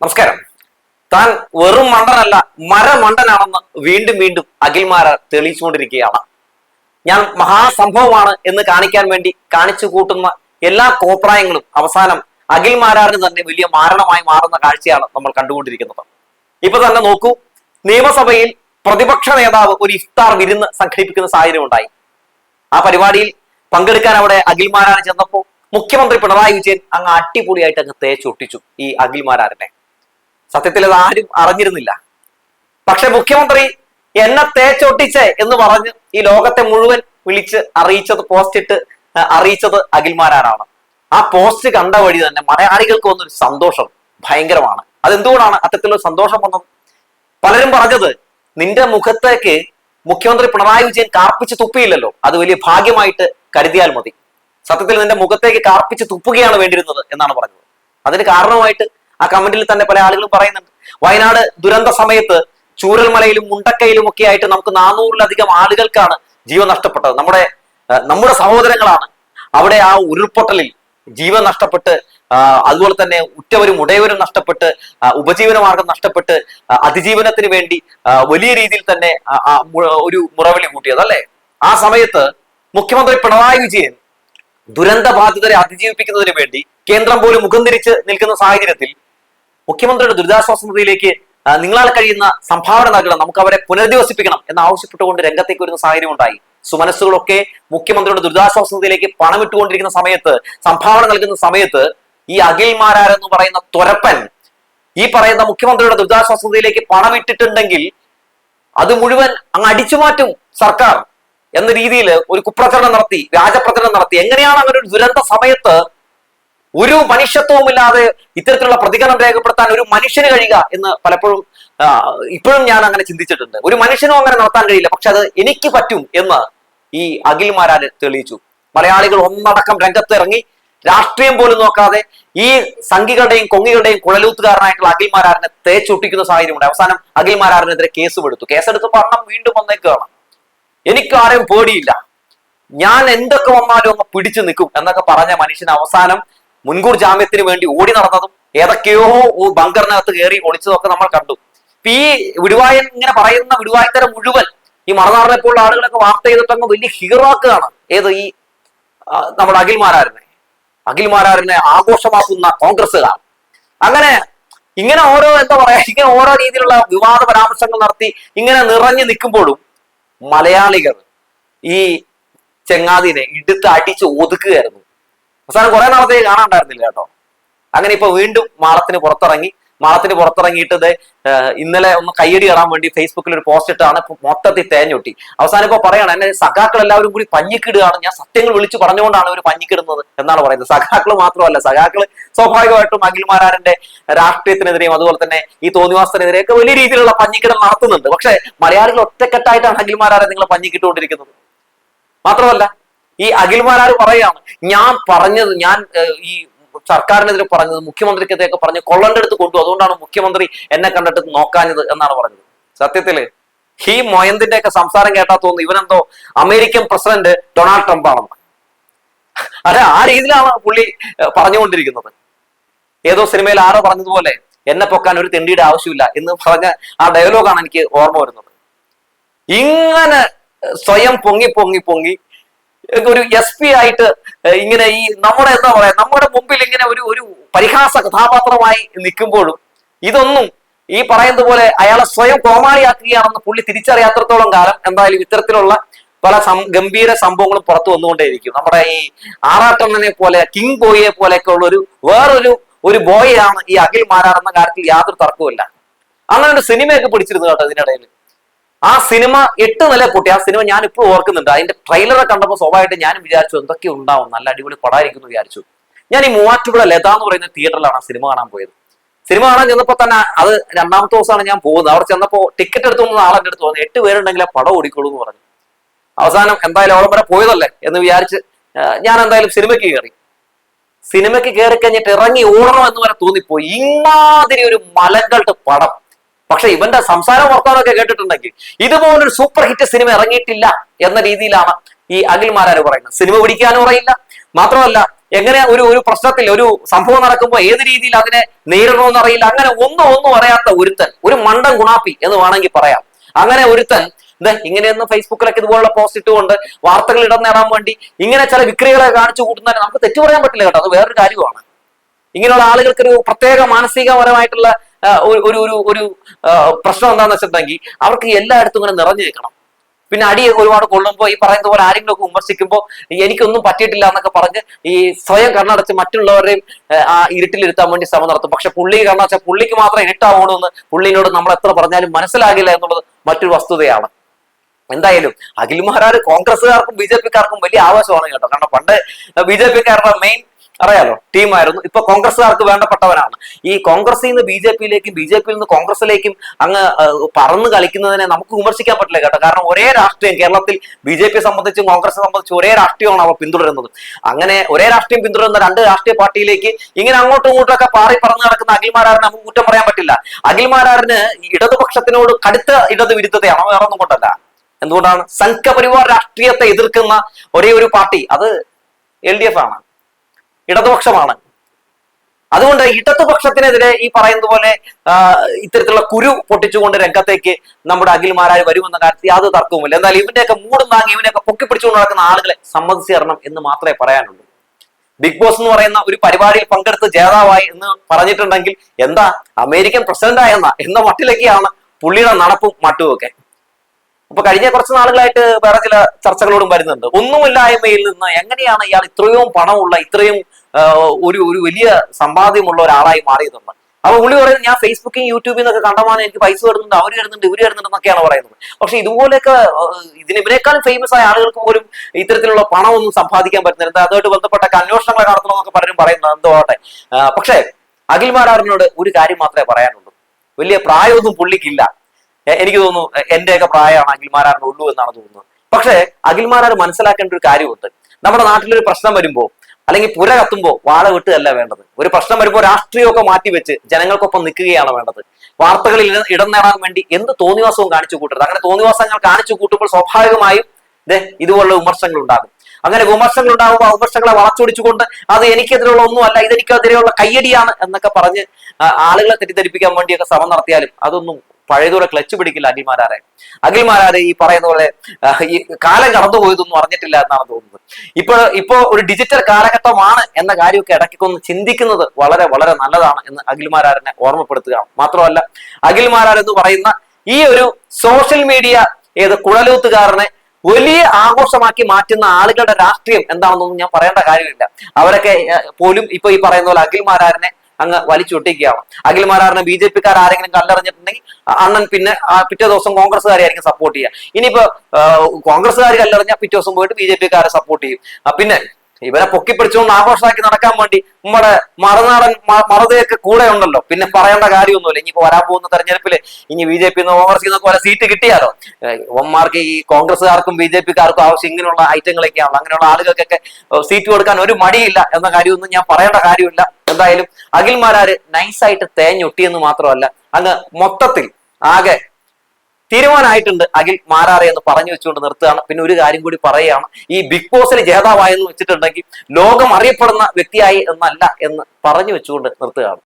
നമസ്കാരം. താൻ വെറും മണ്ടനല്ല മരമണ്ടനാണെന്ന് വീണ്ടും വീണ്ടും അഖിൽമാര തെളിയിച്ചുകൊണ്ടിരിക്കുകയാണ്. ഞാൻ മഹാസംഭവമാണ് എന്ന് കാണിക്കാൻ വേണ്ടി കാണിച്ചു കൂട്ടുന്ന എല്ലാ കോപ്രായങ്ങളും അവസാനം അഖിൽമാരാറിന് തന്നെ വലിയ മാരണമായി മാറുന്ന കാഴ്ചയാണ് നമ്മൾ കണ്ടുകൊണ്ടിരിക്കുന്നത്. ഇപ്പൊ തന്നെ നോക്കൂ നിയമസഭയിൽ പ്രതിപക്ഷ നേതാവ് ഒരു ഇഫ്താർ വിരുന്ന് സംഘടിപ്പിക്കുന്ന സാഹചര്യം ഉണ്ടായി. ആ പരിപാടിയിൽ പങ്കെടുക്കാൻ അവിടെ അഖിൽമാരാർ ചെന്നപ്പോ മുഖ്യമന്ത്രി പിണറായി വിജയൻ അങ്ങ് അടിപൊളിയായിട്ട് അങ്ങ് തേച്ചൊട്ടിച്ചു ഈ അഖിൽമാരാറിനെ. സത്യത്തിൽ അത് ആരും അറിഞ്ഞിരുന്നില്ല. പക്ഷെ മുഖ്യമന്ത്രി എന്നെ തേച്ചൊട്ടിച്ചേ എന്ന് പറഞ്ഞ് ഈ ലോകത്തെ മുഴുവൻ വിളിച്ച് അറിയിച്ചത് പോസ്റ്റ് ഇട്ട് അറിയിച്ചത് അഖിൽമാരാരാണ്. ആ പോസ്റ്റ് കണ്ട വഴി തന്നെ മലയാളികൾക്ക് വന്നൊരു സന്തോഷം ഭയങ്കരമാണ്. അതെന്തുകൊണ്ടാണ് അത്തരത്തിലൊരു സന്തോഷം വന്നത്? പലരും പറഞ്ഞത് നിന്റെ മുഖത്തേക്ക് മുഖ്യമന്ത്രി പിണറായി വിജയൻ കാർപ്പിച്ച് തുപ്പിയില്ലല്ലോ. അത് വലിയ ഭാഗ്യമായിട്ട് കരുതിയാൽ മതി. സത്യത്തിൽ നിന്റെ മുഖത്തേക്ക് കാർപ്പിച്ച് തുപ്പുകയാണ് വേണ്ടിയിരുന്നത് എന്നാണ് പറഞ്ഞത്. അതിന് കാരണമായിട്ട് ആ കമന്റിൽ തന്നെ പല ആളുകളും പറയുന്നുണ്ട്. വയനാട് ദുരന്ത സമയത്ത് ചൂരൽമലയിലും മുണ്ടക്കയിലും ഒക്കെ ആയിട്ട് നമുക്ക് നാനൂറിലധികം ആളുകൾക്കാണ് ജീവൻ നഷ്ടപ്പെട്ടത്. നമ്മുടെ നമ്മുടെ സഹോദരങ്ങളാണ്. അവിടെ ആ ഉരുൾപൊട്ടലിൽ ജീവൻ നഷ്ടപ്പെട്ട് അതുപോലെ തന്നെ ഉറ്റവരും ഉടയവരും നഷ്ടപ്പെട്ട് ഉപജീവന മാർഗം നഷ്ടപ്പെട്ട് അതിജീവനത്തിന് വേണ്ടി വലിയ രീതിയിൽ തന്നെ ഒരു മുറവിളി കൂട്ടിയത് അല്ലെ? ആ സമയത്ത് മുഖ്യമന്ത്രി പിണറായി വിജയൻ ദുരന്ത ബാധിതരെ അതിജീവിപ്പിക്കുന്നതിന് വേണ്ടി കേന്ദ്രം പോലും മുഖം തിരിച്ച് നിൽക്കുന്ന സാഹചര്യത്തിൽ മുഖ്യമന്ത്രിയുടെ ദുരിതാശ്വാസ നിധിയിലേക്ക് നിങ്ങളാൽ കഴിയുന്ന സംഭാവന നൽകണം നമുക്ക് അവരെ പുനരധിവസിപ്പിക്കണം എന്ന് ആവശ്യപ്പെട്ടുകൊണ്ട് രംഗത്തേക്ക് വരുന്ന സാഹചര്യം ഉണ്ടായി. സുമനസ്സുകളൊക്കെ മുഖ്യമന്ത്രിയുടെ ദുരിതാശ്വാസ നിധിയിലേക്ക് പണം ഇട്ടുകൊണ്ടിരിക്കുന്ന സമയത്ത് സംഭാവന നൽകുന്ന സമയത്ത് ഈ അഖിൽമാരാരെന്ന് പറയുന്ന തുരപ്പൻ ഈ പറയുന്ന മുഖ്യമന്ത്രിയുടെ ദുരിതാശ്വാസ നിധിയിലേക്ക് പണം ഇട്ടിട്ടുണ്ടെങ്കിൽ അത് മുഴുവൻ അങ്ങ് അടിച്ചു മാറ്റും സർക്കാർ എന്ന രീതിയിൽ ഒരു കുപ്രചരണം നടത്തി വ്യാജപ്രചരണം നടത്തി. എങ്ങനെയാണ് അങ്ങനെ ഒരു ദുരന്ത സമയത്ത് ഒരു മനുഷ്യത്വവുമില്ലാതെ ഇത്തരത്തിലുള്ള പ്രതികരണം രേഖപ്പെടുത്താൻ ഒരു മനുഷ്യന് കഴിയുക എന്ന് പലപ്പോഴും ഇപ്പോഴും ഞാൻ അങ്ങനെ ചിന്തിച്ചിട്ടുണ്ട്. ഒരു മനുഷ്യനും അങ്ങനെ നടത്താൻ കഴിയില്ല. പക്ഷെ അത് എനിക്ക് പറ്റും എന്ന് ഈ അഖിൽമാരാര് തെളിയിച്ചു. മലയാളികൾ ഒന്നടക്കം രംഗത്തിറങ്ങി രാഷ്ട്രീയം പോലും നോക്കാതെ ഈ സംഘികളുടെയും കൊങ്ങികളുടെയും കുഴലൂത്തുകാരനായിട്ടുള്ള അഖിൽമാരാറിനെ തേച്ചൊട്ടിക്കുന്ന സാഹചര്യമുണ്ട്. അവസാനം അഖിൽമാരാറിനെതിരെ കേസ് എടുത്തു കേസെടുത്തപ്പോൾ അണ്ണം വീണ്ടും വന്നേക്കാണ് എനിക്ക് ആരെയും പേടിയില്ല. ഞാൻ എന്തൊക്കെ വന്നാലും ഒന്ന് പിടിച്ചു നിൽക്കും എന്നൊക്കെ പറഞ്ഞ മനുഷ്യൻ അവസാനം മുൻകൂർ ജാമ്യത്തിന് വേണ്ടി ഓടി നടന്നതും ഏതൊക്കെയോ ബങ്കറിനകത്ത് കയറി ഒളിച്ചതൊക്കെ നമ്മൾ കണ്ടു. ഈ വിടുവായൻ ഇങ്ങനെ പറയുന്ന വിടുവായത്തരം മുഴുവൻ ഈ മറുനാടിനെ പോലുള്ള ആളുകളൊക്കെ വാർത്ത ചെയ്തിട്ട് അങ്ങ് വലിയ ഹീറോ ഏത് ഈ നമ്മുടെ അഖിൽമാരാരനെ. അഖിൽമാരാരനെ ആഘോഷമാക്കുന്ന കോൺഗ്രസ്സുകാർ. അങ്ങനെ ഇങ്ങനെ ഓരോ എന്താ പറയാ ഇങ്ങനെ ഓരോ രീതിയിലുള്ള വിവാദ പരാമർശങ്ങൾ നടത്തി ഇങ്ങനെ നിറഞ്ഞു നിൽക്കുമ്പോഴും മലയാളികൾ ഈ ചെങ്ങാതിനെ എടുത്ത് അടിച്ച് ഒതുക്കുകയായിരുന്നു. അവസാനം കുറെ നാളത്തേക്ക് കാണാണ്ടായിരുന്നില്ല കേട്ടോ. അങ്ങനെ ഇപ്പൊ വീണ്ടും മാളത്തിന് പുറത്തിറങ്ങി മാളത്തിന് പുറത്തിറങ്ങിയിട്ട് ഇന്നലെ ഒന്ന് കയ്യടി കയറാൻ വേണ്ടി ഫേസ്ബുക്കിൽ ഒരു പോസ്റ്റ് ഇട്ടാണ് മൊത്തത്തിൽ തേഞ്ഞൊട്ടി. അവസാനം ഇപ്പൊ പറയാണ് എന്നെ സഖാക്കൾ എല്ലാവരും കൂടി പഞ്ഞിക്കിടുകയാണ്. ഞാൻ സത്യങ്ങൾ വിളിച്ചു പറഞ്ഞുകൊണ്ടാണ് ഇവർ പഞ്ഞിക്കിടുന്നത് എന്നാണ് പറയുന്നത്. സഖാക്കൾ മാത്രമല്ല സഖാക്കൾ സ്വാഭാവികമായിട്ടും അഖിൽമാരാരന്റെ രാഷ്ട്രീയത്തിനെതിരെയും അതുപോലെ തന്നെ ഈ തോന്നിവാസത്തിനെതിരെയൊക്കെ വലിയ രീതിയിലുള്ള പഞ്ഞിക്കിടം നടത്തുന്നുണ്ട്. പക്ഷെ മലയാളികൾ ഒറ്റക്കെട്ടായിട്ടാണ് അഖിൽമാരാരെ നിങ്ങൾ പഞ്ഞിക്കിട്ടുകൊണ്ടിരിക്കുന്നത്. മാത്രമല്ല ഈ അഖിൽമാരാർ പറയാണ് ഞാൻ പറഞ്ഞത് ഞാൻ ഈ സർക്കാരിനെതിരെ പറഞ്ഞത് മുഖ്യമന്ത്രിക്കെതിരെയൊക്കെ പറഞ്ഞ് കൊള്ളന്റെ അടുത്ത് കൊണ്ടു അതുകൊണ്ടാണ് മുഖ്യമന്ത്രി എന്നെ കണ്ടിട്ട് നോക്കാഞ്ഞത് എന്നാണ് പറഞ്ഞത്. സത്യത്തിൽ ഈ മൊയന്തിന്റെ ഒക്കെ സംസാരം കേട്ടാ തോന്നുന്നു ഇവനെന്തോ അമേരിക്കൻ പ്രസിഡന്റ് ഡൊണാൾഡ് ട്രംപ് ആണെന്ന് അതെ ആ രീതിയിലാണ് പുള്ളി പറഞ്ഞുകൊണ്ടിരിക്കുന്നത്. ഏതോ സിനിമയിൽ ആരോ പറഞ്ഞതുപോലെ എന്നെ പൊക്കാൻ ഒരു തെണ്ടിയുടെ ആവശ്യമില്ല എന്ന് പറഞ്ഞ ആ ഡയലോഗാണ് എനിക്ക് ഓർമ്മ വരുന്നത്. ഇങ്ങനെ സ്വയം പൊങ്ങി പൊങ്ങി പൊങ്ങി ഒരു എസ് പി ആയിട്ട് ഇങ്ങനെ ഈ നമ്മുടെ എന്താ പറയാ നമ്മുടെ മുമ്പിൽ ഇങ്ങനെ ഒരു ഒരു പരിഹാസ കഥാപാത്രമായി നിൽക്കുമ്പോഴും ഇതൊന്നും ഈ പറയുന്നത് പോലെ അയാളെ സ്വയം കോമാളിയാക്കുകയാണെന്ന് പുള്ളി തിരിച്ചറിയാത്രത്തോളം കാലം എന്തായാലും ഇത്തരത്തിലുള്ള പല ഗംഭീര സംഭവങ്ങളും പുറത്തു വന്നുകൊണ്ടേയിരിക്കും. നമ്മുടെ ഈ ആറാട്ടണ്ണനെ പോലെ കിങ് ബോയിയെ പോലെയൊക്കെ ഉള്ള ഒരു വേറൊരു ഒരു ബോയാണ് ഈ അഖിൽ മാരാർ എന്ന കാര്യത്തിൽ യാതൊരു തർക്കവുമില്ല. അങ്ങനെ ഒരു സിനിമയൊക്കെ പിടിച്ചിരുന്നു കേട്ടോ ഇതിനിടയിൽ. ആ സിനിമ എട്ട് നില കൂട്ടി ആ സിനിമ ഞാൻ ഇപ്പോൾ ഓർക്കുന്നുണ്ട്. അതിന്റെ ട്രെയിലറെ കണ്ടപ്പോൾ സ്വാഭാവികമായിട്ട് ഞാനും വിചാരിച്ചു എന്തൊക്കെ ഉണ്ടാവും നല്ല അടിപൊളി പടായിരിക്കുന്നു വിചാരിച്ചു. ഞാൻ ഈ മൂവാറ്റുപുഴ ലത എന്ന് പറയുന്ന തിയേറ്ററിലാണ് ആ സിനിമ കാണാൻ പോയത്. സിനിമ കാണാൻ ചെന്നപ്പോൾ തന്നെ അത് രണ്ടാമത്തെ ദിവസമാണ് ഞാൻ പോകുന്നത്. അവിടെ ചെന്നപ്പോൾ ടിക്കറ്റ് എടുത്തു ആളെ ആളെന്റെ അടുത്ത് പറഞ്ഞു എട്ട് പേരുണ്ടെങ്കിൽ ആ പടം ഓടിക്കോളൂ എന്ന് പറഞ്ഞു. അവസാനം എന്തായാലും അവിടെ വരെ പോയതല്ലേ എന്ന് വിചാരിച്ച് ഞാൻ എന്തായാലും സിനിമയ്ക്ക് കയറി. സിനിമയ്ക്ക് കയറി കഴിഞ്ഞിട്ട് ഇറങ്ങി ഓടണം എന്ന് വരെ തോന്നിപ്പോയി. ഇമാതിരി ഒരു മലങ്കൾട്ട് പടം. പക്ഷെ ഇവന്റെ സംസാരം വർത്തമാനമൊക്കെ കേട്ടിട്ടുണ്ടെങ്കിൽ ഇതുപോലൊരു സൂപ്പർ ഹിറ്റ് സിനിമ ഇറങ്ങിയിട്ടില്ല എന്ന രീതിയിലാണ് ഈ അഖിൽമാരാര് പറയുന്നത്. സിനിമ പിടിക്കാനും അറിയില്ല. മാത്രമല്ല എങ്ങനെ ഒരു ഒരു പ്രശ്നത്തിൽ ഒരു സംഭവം നടക്കുമ്പോൾ ഏത് രീതിയിൽ അതിനെ നേരിടണമെന്ന് അറിയില്ല. അങ്ങനെ ഒന്നും ഒന്നും അറിയാത്ത ഒരുത്തൻ ഒരു മണ്ടൻ ഗുണാപ്പി എന്ന് വേണമെങ്കിൽ പറയാം. അങ്ങനെ ഒരുത്തൻ ഇങ്ങനെയൊന്നും ഫേസ്ബുക്കിലൊക്കെ ഇതുപോലുള്ള പോസ്റ്റ് ഇട്ടുകൊണ്ട് വാർത്തകൾ ഇടം നേടാൻ വേണ്ടി ഇങ്ങനെ ചില വിക്രികളെ കാണിച്ചു കൂട്ടുന്നതിന് നമുക്ക് തെറ്റു പറയാൻ പറ്റില്ല കേട്ടോ. അത് വേറൊരു കാര്യമാണ്. ഇങ്ങനെയുള്ള ആളുകൾക്ക് ഒരു പ്രത്യേക മാനസികപരമായിട്ടുള്ള ഒരു ഒരു ഒരു പ്രശ്നം എന്താണെന്ന് വെച്ചിട്ടുണ്ടെങ്കിൽ അവർക്ക് എല്ലായിടത്തും ഇങ്ങനെ നിറഞ്ഞു നിൽക്കണം പിന്നെ അടി ഒരുപാട് കൊള്ളുമ്പോൾ ഈ പറയുന്ന പോലെ ആരെങ്കിലും ഒക്കെ വിമർശിക്കുമ്പോൾ എനിക്കൊന്നും പറ്റിയിട്ടില്ല എന്നൊക്കെ പറഞ്ഞ് ഈ സ്വയം കണ്ണടച്ച് മറ്റുള്ളവരെയും ആ, ഇരുട്ടിലിരുത്താൻ വേണ്ടി ശ്രമം നടത്തും. പക്ഷെ പുള്ളി കാരണം വെച്ചാൽ പുള്ളിക്ക് മാത്രം ഇരുട്ടാവണോ എന്ന് പുള്ളിനോട് നമ്മൾ എത്ര പറഞ്ഞാലും മനസ്സിലാകില്ല എന്നുള്ളത് മറ്റൊരു വസ്തുതയാണ്. എന്തായാലും അഖിൽ മഹാരാജ് കോൺഗ്രസ്സുകാർക്കും ബി ജെ പിക്കാർക്കും വലിയ ആവേശമാണ് കേട്ടോ. കാരണം പണ്ട് ബി ജെ പിക്കാരുടെ മെയിൻ അറിയാലോ ടീമായിരുന്നു. ഇപ്പൊ കോൺഗ്രസ്സുകാർക്ക് വേണ്ടപ്പെട്ടവരാണ്. ഈ കോൺഗ്രസിൽ നിന്ന് ബി ജെ പിയിലേക്കും ബി ജെ പിയിൽ നിന്ന് കോൺഗ്രസിലേക്കും അങ്ങ് പറന്ന് കളിക്കുന്നതിനെ നമുക്ക് വിമർശിക്കാൻ പറ്റില്ല കേട്ടോ. കാരണം ഒരേ രാഷ്ട്രീയം കേരളത്തിൽ ബി ജെ പിയെ സംബന്ധിച്ചും കോൺഗ്രസ് സംബന്ധിച്ചും ഒരേ രാഷ്ട്രീയമാണ് അവർ പിന്തുടരുന്നത്. അങ്ങനെ ഒരേ രാഷ്ട്രീയം പിന്തുടരുന്ന രണ്ട് രാഷ്ട്രീയ പാർട്ടിയിലേക്ക് ഇങ്ങനെ അങ്ങോട്ടും ഇങ്ങോട്ടും ഒക്കെ പാറി പറന്ന് നടക്കുന്ന അഖിൽമാരാറിന് നമുക്ക് കുറ്റം പറയാൻ പറ്റില്ല. അഖിൽമാരാറിന് ഇടതുപക്ഷത്തിനോട് കടുത്ത ഇടത് വിരുദ്ധതയാണോ. വേറെ ഒന്നും കൊണ്ടല്ല. എന്തുകൊണ്ടാണ്? സംഘപരിവാർ രാഷ്ട്രീയത്തെ എതിർക്കുന്ന ഒരേ ഒരു പാർട്ടി. അത് എൽ ഡി എഫ് ആണ്. ഇടതുപക്ഷമാണ്. അതുകൊണ്ട് ഇടതുപക്ഷത്തിനെതിരെ ഈ പറയുന്ന പോലെ ഇത്തരത്തിലുള്ള കുരു പൊട്ടിച്ചുകൊണ്ട് രംഗത്തേക്ക് നമ്മുടെ അഖിൽമാരായ വരുമെന്ന കാര്യത്തിൽ യാതൊരു തർക്കവുമില്ല. എന്നാൽ ഇവന്റെയൊക്കെ മൂടും താങ്ങി ഇവനെയൊക്കെ പൊക്കിപ്പിടിച്ചുകൊണ്ട് നടക്കുന്ന ആളുകളെ സമ്മതിച്ചു തരണം എന്ന് മാത്രമേ പറയാനുള്ളൂ. ബിഗ് ബോസ് എന്ന് പറയുന്ന ഒരു പരിപാടിയിൽ പങ്കെടുത്ത് ജേതാവായി എന്ന് പറഞ്ഞിട്ടുണ്ടെങ്കിൽ എന്താ അമേരിക്കൻ പ്രസിഡന്റ് എന്ന മട്ടിലൊക്കെയാണ് പുള്ളിയുടെ നടപ്പും മട്ടും അപ്പൊ കഴിഞ്ഞ കുറച്ച് നാളുകളായിട്ട് വേറെ ചില ചർച്ചകളോടും വരുന്നുണ്ട്. ഒന്നുമില്ലായ്മയിൽ നിന്ന് എങ്ങനെയാണ് ഇയാൾ ഇത്രയും പണമുള്ള ഇത്രയും ഒരു ഒരു വലിയ സമ്പാദ്യമുള്ള ഒരാളായി മാറിയതെന്ന്? അപ്പൊ പുള്ളി പറയുന്നത് ഞാൻ ഫേസ്ബുക്കിൽ യൂട്യൂബിൽ നിന്നൊക്കെ കണ്ടമാനം എനിക്ക് പൈസ വരുന്നുണ്ട് അവർ വരുന്നുണ്ട് ഇവർ വരുന്നുണ്ട് എന്നൊക്കെയാണ് പറയുന്നത്. പക്ഷെ ഇതുപോലെയൊക്കെ ഇതിന് ഇവരെക്കാളും ഫേമസ് ആയ ആളുകൾക്ക് പോലും ഇത്തരത്തിലുള്ള പണമൊന്നും സമ്പാദിക്കാൻ പറ്റുന്നില്ല. അതുമായിട്ട് ബന്ധപ്പെട്ട അന്വേഷണങ്ങൾ നടത്തണമെന്നൊക്കെ പലരും പറയുന്നത് എന്തോ ആട്ടെ ആ, അഖിൽ മാരാറിനോട് ഒരു കാര്യം മാത്രമേ പറയാനുള്ളൂ. വലിയ പ്രായമൊന്നും പുള്ളിക്കില്ല. എനിക്ക് തോന്നുന്നു എന്റെയൊക്കെ പ്രായമാണ് അഖിൽമാരാറിന് ഉള്ളൂ എന്നാണ് തോന്നുന്നത്. പക്ഷേ അഖിൽമാരാർ മനസ്സിലാക്കേണ്ട ഒരു കാര്യമുണ്ട്. നമ്മുടെ നാട്ടിലൊരു പ്രശ്നം വരുമ്പോൾ അല്ലെങ്കിൽ പുര കത്തുമ്പോ വാഴ വിട്ടുകയല്ല വേണ്ടത്. ഒരു പ്രശ്നം വരുമ്പോൾ രാഷ്ട്രീയമൊക്കെ മാറ്റിവെച്ച് ജനങ്ങൾക്കൊപ്പം നിൽക്കുകയാണ് വേണ്ടത്. വാർത്തകളിൽ ഇട- നേടാൻ വേണ്ടി എന്ത് തോന്നിവാസവും കാണിച്ചു കൂട്ടരുത്. അങ്ങനെ തോന്നിവാസങ്ങൾ കാണിച്ചു കൂട്ടുമ്പോൾ സ്വാഭാവികമായും ഇതുപോലുള്ള വിമർശനങ്ങൾ ഉണ്ടാകും അങ്ങനെ വിമർശനങ്ങൾ ഉണ്ടാകുമ്പോൾ വിമർശങ്ങളെ വളച്ചൊടിച്ചുകൊണ്ട് അത് എനിക്കെതിരെയുള്ള ഒന്നുമല്ല ഇതെനിക്കെതിരെയുള്ള കയ്യടിയാണ് എന്നൊക്കെ പറഞ്ഞ് ആളുകളെ തെറ്റിദ്ധരിപ്പിക്കാൻ വേണ്ടിയൊക്കെ ശ്രമം നടത്തിയാലും അതൊന്നും പഴയതോടെ ക്ലച്ച് പിടിക്കില്ല അഖിൽമാരാരെ അഖിൽമാരാരെ ഈ പറയുന്ന പോലെ ഈ കാലം കടന്നു പോയതൊന്നും അറിഞ്ഞിട്ടില്ല എന്നാണ് തോന്നുന്നത്. ഇപ്പൊ ഇപ്പോ ഒരു ഡിജിറ്റൽ കാലഘട്ടമാണ് എന്ന കാര്യമൊക്കെ ഇടയ്ക്കൊന്ന് ചിന്തിക്കുന്നത് വളരെ വളരെ നല്ലതാണ് എന്ന് അഖിൽമാരാരനെ ഓർമ്മപ്പെടുത്തുകയാണ്. മാത്രമല്ല അഖിൽമാരാർ എന്ന് പറയുന്ന ഈ ഒരു സോഷ്യൽ മീഡിയ ഏത് കുഴലൂത്തുകാരനെ വലിയ ആഘോഷമാക്കി മാറ്റുന്ന ആളുകളുടെ രാഷ്ട്രീയം എന്താണെന്നൊന്നും ഞാൻ പറയേണ്ട കാര്യമില്ല. അവരൊക്കെ പോലും ഇപ്പൊ ഈ പറയുന്ന പോലെ അഖിൽമാരാരനെ അങ്ങ് വലിച്ചൊട്ടിക്കുകയാണ് അഖിൽമാരാറിനെ ബി ജെ പിക്കാർ ആരെങ്കിലും കല്ലെറിഞ്ഞിട്ടുണ്ടെങ്കിൽ അണ്ണൻ പിന്നെ പിറ്റേ ദിവസം കോൺഗ്രസ്സുകാരെയായിരിക്കും സപ്പോർട്ട് ചെയ്യുക. ഇനിയിപ്പോ കോൺഗ്രസ്സുകാർ കല്ലെറിഞ്ഞാൽ പിറ്റേ ദിവസം പോയിട്ട് ബി ജെ പിക്കാരെ സപ്പോർട്ട് ചെയ്യും. പിന്നെ ഇവരെ പൊക്കിപ്പിടിച്ചുകൊണ്ട് ആഘോഷമാക്കി നടക്കാൻ വേണ്ടി നമ്മുടെ മറുനാടൻ മറുതയൊക്കെ കൂടെ ഉണ്ടല്ലോ. പിന്നെ പറയേണ്ട കാര്യമൊന്നുമില്ല. ഇനിയിപ്പോ വരാൻ പോകുന്ന തെരഞ്ഞെടുപ്പിൽ ഇനി ബി ജെ പി കോൺഗ്രസ് പോലെ സീറ്റ് കിട്ടിയാലോ? ഒന്മാർക്ക് ഈ കോൺഗ്രസ്സുകാർക്കും ബി ജെ പിക്കാർക്കും ആവശ്യം ഇങ്ങനെയുള്ള ഐറ്റങ്ങളൊക്കെയാണ് അങ്ങനെയുള്ള ആളുകൾക്കൊക്കെ സീറ്റ് കൊടുക്കാൻ ഒരു മടിയില്ല എന്ന കാര്യമൊന്നും ഞാൻ പറയേണ്ട കാര്യമില്ല. എന്തായാലും അഖിൽമാരാര് നൈസായിട്ട് തേഞ്ഞൊട്ടിയെന്ന് മാത്രമല്ല അങ്ങ് മൊത്തത്തിൽ ആകെ തീരുമാനമായിട്ടുണ്ട് അഖിൽ മാരാറെ എന്ന് പറഞ്ഞു വെച്ചുകൊണ്ട് നിർത്തുകയാണ്. പിന്നെ ഒരു കാര്യം കൂടി പറയുകയാണ്. ഈ ബിഗ് ബോസിൽ ജേതാവായെന്ന് വെച്ചിട്ടുണ്ടെങ്കിൽ ലോകം അറിയപ്പെടുന്ന വ്യക്തിയായി എന്നല്ല എന്ന് പറഞ്ഞു വെച്ചുകൊണ്ട് നിർത്തുകയാണ്.